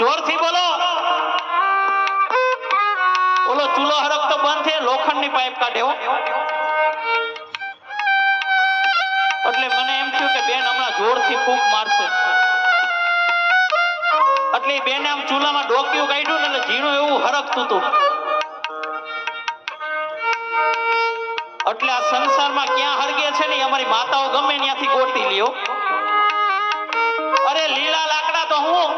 જોરથી બોલો. ઓલો ચૂલો હરકતો બંધ છે, લોખંડની પાઇપ કાઢે એટલે મને એમ થયું કે બેન હમણાં જોરથી ફૂંક મારશે. એટલે બેને આમ ચૂલામાં ડોક્યું કાઢ્યું ને એટલે ઝીણું એવું હરકતું હતું એટલે આ સંસારમાં ક્યાં હરગે છે ને અમારી માતાઓ ગમે ત્યાંથી ગોતી લ્યો. અરે લીલા લાકડા તો હું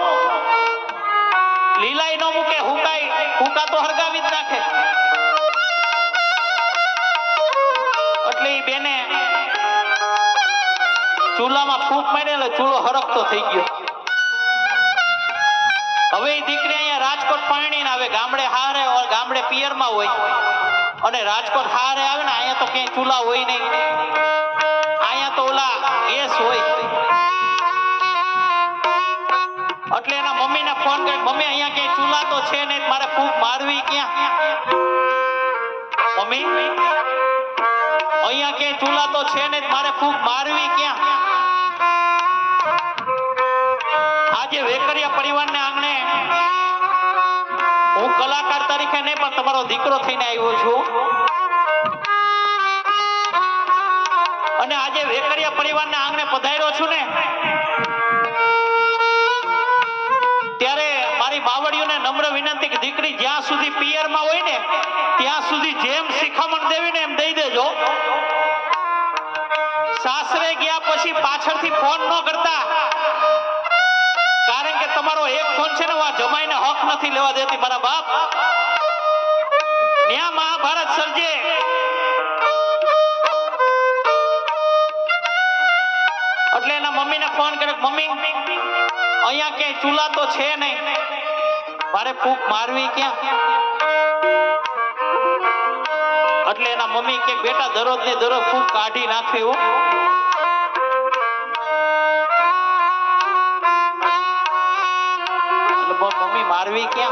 લીલાઈ નો મૂકે હુકાઈ હુકા તો હરગાવી જ નાખે. એટલે એ બેને ચૂલામાં ફૂંક મારી એટલે ચૂલો હરકતો થઈ ગયો. હવે એ દીકરી અહીંયા રાજકોટ પાણી આવે, ગામડે હારે ગામડે ગામડે પિયરમાં હોય. અને રાજકોટ હારે આવે ને, અહીંયા તો ક્યાંય ચૂલા હોય નહીં. અહીંયા તો ઓલા ગેસ હોય. ફોન કરી. મમ્મી, અહીંયા ક્યાંય ચૂલા તો છે નહીં, મારે ફૂંક મારવી ક્યાં? મમ્મી, અહીંયા ક્યાંય ચૂલા તો છે નહીં, મારે ફૂંક મારવી ક્યાં? આજે વેકરિયા પરિવારને આંગણે હું કલાકાર તરીકે નહીં, પણ તમારો દીકરો થઈને આવ્યો છું. અને આજે વેકરિયા પરિવારને આંગણે પધાર્યો છું ને મારી બાવળીઓને નમ્ર વિનંતી કે દીકરી જ્યાં સુધી પિયરમાં હોય ને, ત્યાં સુધી જેમ શિખામણ દેવી એમ દઈ દેજો. સાસરે ગયા પછી પાછળથી ફોન ન કરતા. કારણ કે તમારો એક ફોન છે ને, હું આ જમાઈને હક નથી લેવા દેતી મારા બાપ. ન્યા મહાભારત સર્જે. એટલે એના મમ્મીને ફોન કર્યો મમ્મી, અહીંયા ક્યાંય ચૂલા તો છે નહીં. મારે ફૂંક મારવી ક્યાં? એટલે એના મમ્મી કે, બેટા દરરોજ ને દરરોજ ફૂંક કાઢી નાખવી હો. મમ્મી, મારવી ક્યાં?